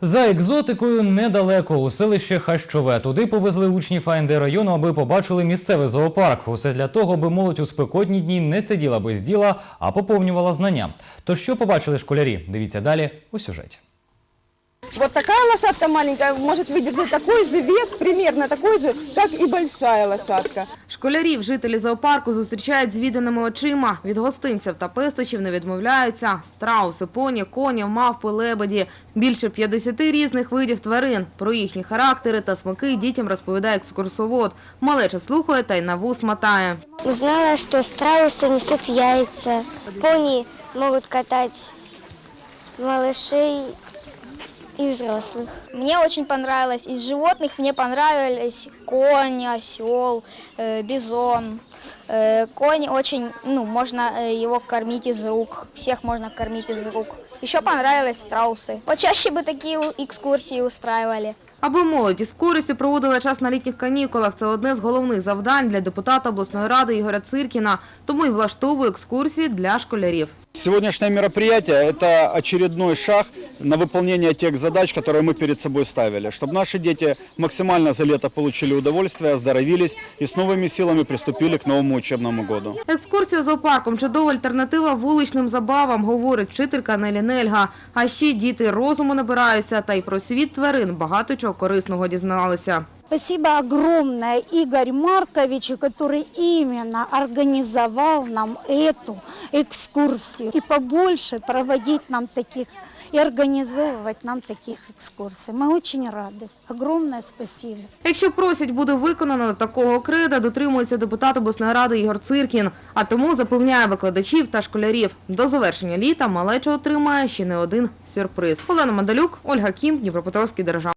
За екзотикою недалеко у селище Хащове. Туди повезли учні файнди району, аби побачили місцевий зоопарк. Усе для того, аби молодь у спекотні дні не сиділа без діла, а поповнювала знання. То що побачили школярі? Дивіться далі у сюжеті. Вот такая лошадка маленькая может выдержать такой же вес, примерно такой же, как и большая лошадка. Школярів жителі зоопарку зустрічають з відданими очима. Від гостинців та пестощів не відмовляються. Страуси, поні, коні, мавпи, лебеді. Більше 50 різних видів тварин. Про їхні характери та смаки дітям розповідає екскурсовод. Малеча слухає та й на вус мотає. Узнала, что страусы несут яйца, пони могут катать малышей и взрослых. Мне очень понравилось. Из животных мне понравились конь, осел, э, бизон. Э, конь очень, ну, можно э, его кормить из рук. Всех можно кормить из рук. Еще понравились страусы. Почаще бы такие у- экскурсии устраивали. Аби молодь із користю проводила час на літніх канікулах, це одне з головних завдань для депутата обласної ради Ігоря Циркіна. Тому й влаштовує екскурсії для школярів. Сегодняшнее мероприятие – это очередной шаг на выполнение тех задач, которые мы перед собой ставили, чтобы наши дети максимально за лето получили удовольствие, оздоровились и с новыми силами приступили к новому учебному году. Екскурсія зоопарком – чудова альтернатива вуличним забавам, говорить вчителька Нелі Нельга. А ще діти розуму набираються та й про світ тварин багато чого корисного дізналися. Спасибо огромное Игорь Марковичу, который именно организовал нам эту экскурсию. И побольше проводить нам таких и организовывать нам таких экскурсий. Мы очень рады. Огромное спасибо. Якщо просять буде виконано такого креда, дотримується депутат обласної ради Ігор Циркін. А тому запевняє викладачів та школярів. До завершення літа малеча отримає ще не один сюрприз. Олена Мандалюк, Ольга Кім, Дніпропетровський держав.